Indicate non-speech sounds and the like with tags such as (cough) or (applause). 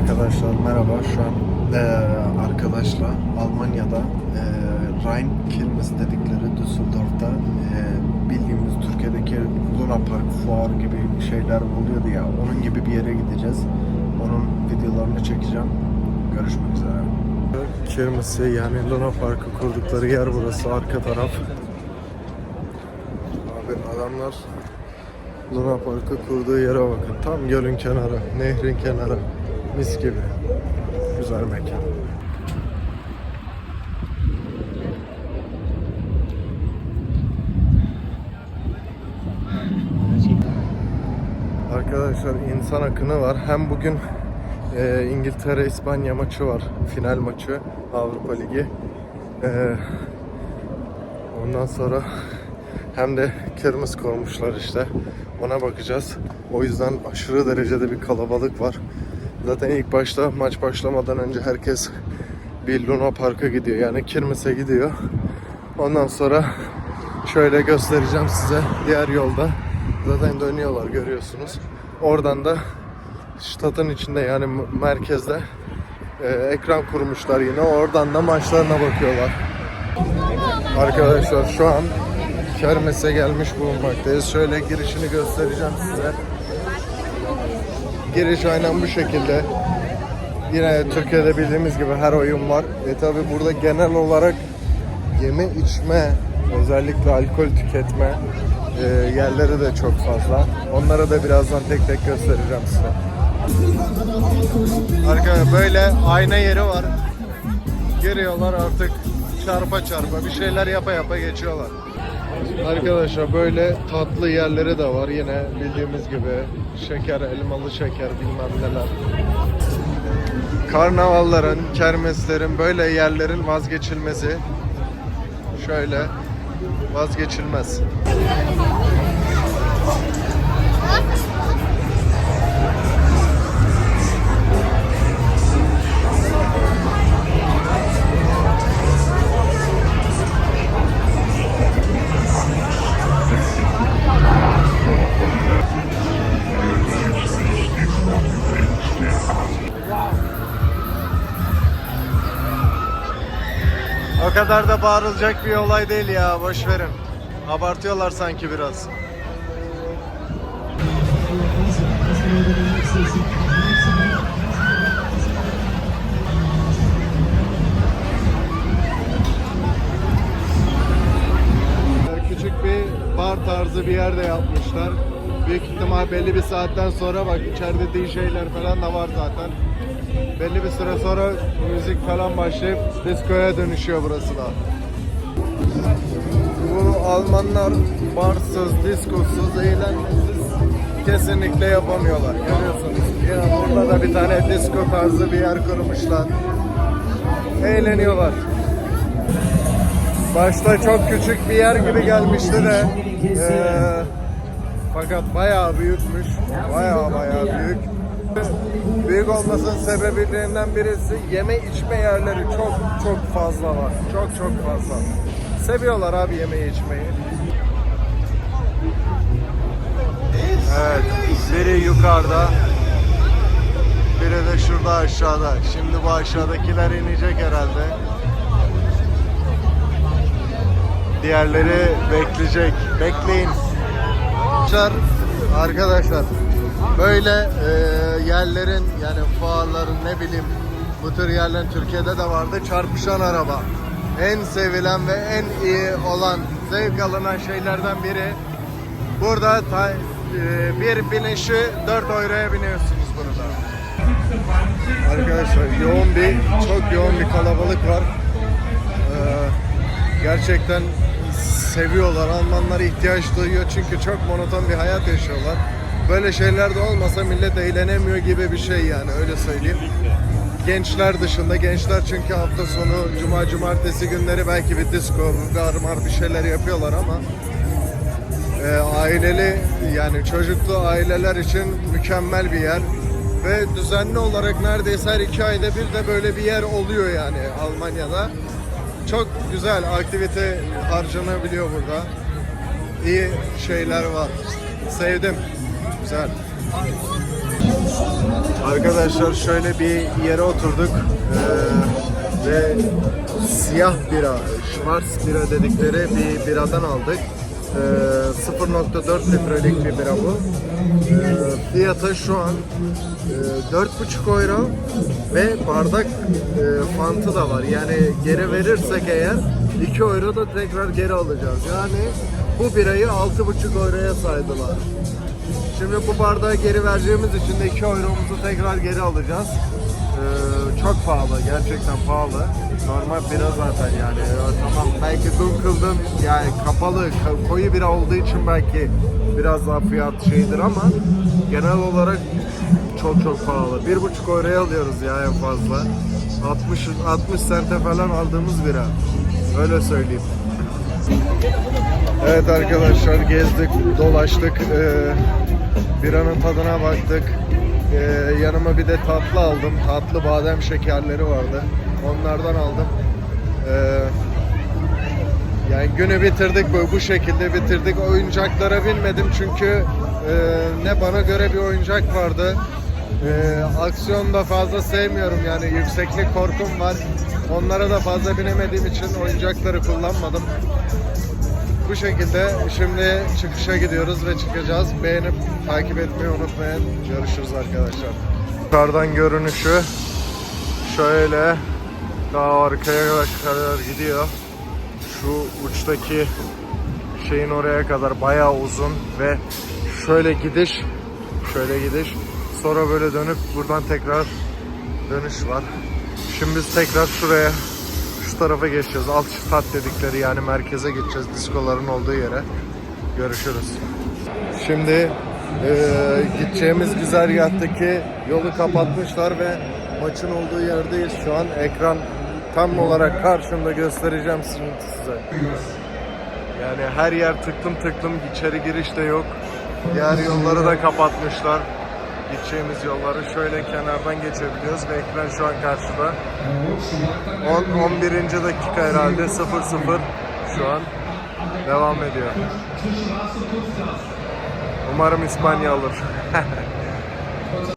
Arkadaşlar merhaba. Şu an eee, arkadaşla Almanya'da eee Rhein Kirmes dedikleri Düsseldorf'ta eee, bildiğimiz Türkiye'deki Luna Park fuar gibi şeyler oluyordu ya. Onun gibi bir yere gideceğiz. Onun videolarını çekeceğim. Görüşmek üzere. Kirmesi yani Luna Park'ı kurdukları yer burası. Arka taraf. Abi adamlar Luna Park'ı kurduğu yere bakın. Tam gölün kenarı, nehrin kenarı. Mis gibi. Güzel mekan. Arkadaşlar insan akını var. Hem bugün e, İngiltere İspanya maçı var. Final maçı Avrupa Ligi. E, ondan sonra hem de kırmızı koymuşlar işte. Ona bakacağız. O yüzden aşırı derecede bir kalabalık var. Zaten ilk başta maç başlamadan önce herkes bir Luna Park'a gidiyor. Yani Kirmes'e gidiyor. Ondan sonra şöyle göstereceğim size diğer yolda. Zaten dönüyorlar görüyorsunuz. Oradan da stadın içinde yani merkezde e, ekran kurmuşlar yine. Oradan da maçlarına bakıyorlar. Arkadaşlar şu an Kermes'e gelmiş bulunmaktayız. Şöyle girişini göstereceğim size. Giriş aynen bu şekilde. Yine Türkiye'de bildiğimiz gibi her oyun var. Ve tabi burada genel olarak yeme içme, özellikle alkol tüketme e, yerleri de çok fazla. Onları da birazdan tek tek göstereceğim size. Arkadaşlar böyle ayna yeri var. Giriyorlar artık çarpa çarpa bir şeyler yapa yapa geçiyorlar. Arkadaşlar böyle tatlı yerleri de var yine bildiğimiz gibi şeker, elmalı şeker bilmem neler. Karnavalların, kermeslerin böyle yerlerin vazgeçilmezi şöyle vazgeçilmez. O kadar da bağırılacak bir olay değil ya boş verin. Abartıyorlar sanki biraz. Küçük bir bar tarzı bir yerde yapmışlar. Büyük ihtimal belli bir saatten sonra bak içeride DJ'ler falan da var zaten. Belli bir süre sonra müzik falan başlayıp diskoya dönüşüyor burası da. Bu Almanlar barsız, diskosuz, eğlencesiz kesinlikle yapamıyorlar. Görüyorsunuz. Ya burada da bir tane disko tarzı bir yer kurmuşlar. Eğleniyorlar. Başta çok küçük bir yer gibi gelmişti de eee, fakat bayağı büyükmüş. Bayağı bayağı büyük. Büyük olmasının sebeplerinden birisi yeme içme yerleri çok çok fazla var. Çok çok fazla. Seviyorlar abi yemeği içmeyi. Evet, biri yukarıda, biri de şurada aşağıda. Şimdi bu aşağıdakiler inecek herhalde. Diğerleri bekleyecek. Bekleyin. Arkadaşlar, böyle e, yerlerin yani fuarların ne bileyim bu tür yerlerin Türkiye'de de vardı. Çarpışan araba. En sevilen ve en iyi olan zevk alınan şeylerden biri. Burada ta, e, bir binişi 4 euroya biniyorsunuz burada. Arkadaşlar yoğun bir, çok yoğun bir kalabalık var. Ee, gerçekten seviyorlar. Almanlar ihtiyaç duyuyor çünkü çok monoton bir hayat yaşıyorlar. Böyle şeyler de olmasa millet eğlenemiyor gibi bir şey yani öyle söyleyeyim. Gençler dışında gençler çünkü hafta sonu cuma cumartesi günleri belki bir disco, garmar bir şeyler yapıyorlar ama e, aileli yani çocuklu aileler için mükemmel bir yer ve düzenli olarak neredeyse her iki ayda bir de böyle bir yer oluyor yani Almanya'da. Çok güzel aktivite harcanabiliyor burada. İyi şeyler var. Sevdim. Güzel. Arkadaşlar şöyle bir yere oturduk Ee, ve siyah bira, Schwarz bira dedikleri bir biradan aldık. Ee, 0.4 litrelik bir bira bu. Ee, fiyatı şu an e, 4,5 euro ve bardak e, fantı da var. Yani geri verirsek eğer 2 euro da tekrar geri alacağız. Yani bu birayı 6,5 euroya saydılar. Şimdi bu bardağı geri vereceğimiz için de 2 euromuzu tekrar geri alacağız. Ee, çok pahalı, gerçekten pahalı. Normal bira zaten yani. Ee, Tamam belki Dunkel'dan yani kapalı, ka- koyu bira olduğu için belki biraz daha fiyat şeydir ama genel olarak çok çok pahalı. 1,5 euroya alıyoruz ya en fazla. 60 60 sente falan aldığımız bira. Öyle söyleyeyim. Evet arkadaşlar gezdik, dolaştık. Ee, biranın tadına baktık. Ee, yanıma bir de tatlı aldım. Tatlı badem şekerleri vardı. Onlardan aldım. Ee, yani günü bitirdik bu, bu şekilde bitirdik. Oyuncaklara binmedim çünkü e, ne bana göre bir oyuncak vardı. E, aksiyon da fazla sevmiyorum yani yükseklik korkum var. Onlara da fazla binemediğim için oyuncakları kullanmadım. Bu şekilde şimdi çıkışa gidiyoruz ve çıkacağız. Beğenip takip etmeyi unutmayın. Görüşürüz arkadaşlar. Yukarıdan görünüşü şöyle daha arkaya kadar gidiyor. Şu uçtaki şeyin oraya kadar bayağı uzun ve şöyle gidiş şöyle gidiş sonra böyle dönüp buradan tekrar dönüş var. Şimdi biz tekrar şuraya şu tarafa geçeceğiz. Alt stat dedikleri yani merkeze gideceğiz diskoların olduğu yere. Görüşürüz. Şimdi eee, gideceğimiz güzergahtaki yolu kapatmışlar ve maçın olduğu yerdeyiz şu an. Ekran tam olarak karşımda göstereceğim size. Yani her yer tıklım tıklım içeri giriş de yok. Diğer yolları da kapatmışlar. Gideceğimiz yolları şöyle kenardan geçebiliyoruz ve ekran şu an karşıda. 10 11. dakika herhalde 0-0 şu an devam ediyor. Umarım İspanya alır. (laughs)